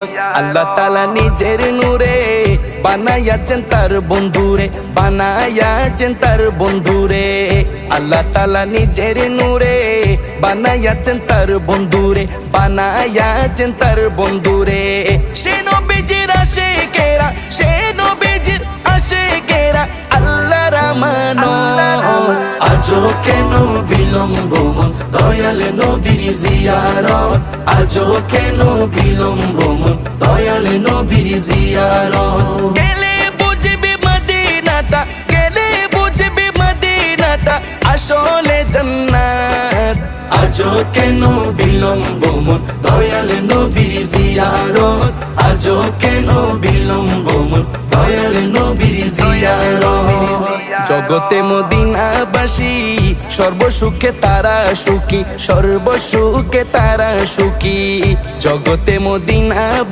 আল্লাহ তালা নিজের নূরে বানাইয়াছেন তার বন্ধুরে, বানাইয়াছেন তার বন্ধুরে। আল্লাহ তালা নিজের নূরে বানাইয়াছেন তার বন্ধুরে, বানাইয়াছেন তার বন্ধুরে। আজও কেন বিলম্ব মন? দয়াল নবীর জিয়ারত। আজও কেন বিলম্ব মন? দয়াল নবীর জিয়ারত। গেলে বুঝবি মদিনাটা গেলে বুঝবি মদিনাটা আসলে জান্নাত। আজও কেন বিলম্ব মন? দয়াল নবীর জিয়ারত। আজও কেন বিলম্ব মন? দয়াল নবীর জিয়ারত জগতে মদিনাবাসী সর্বসুখে তারা সুখী সর্বসুখে তারা সুখী। জগতে মদিনাবাসী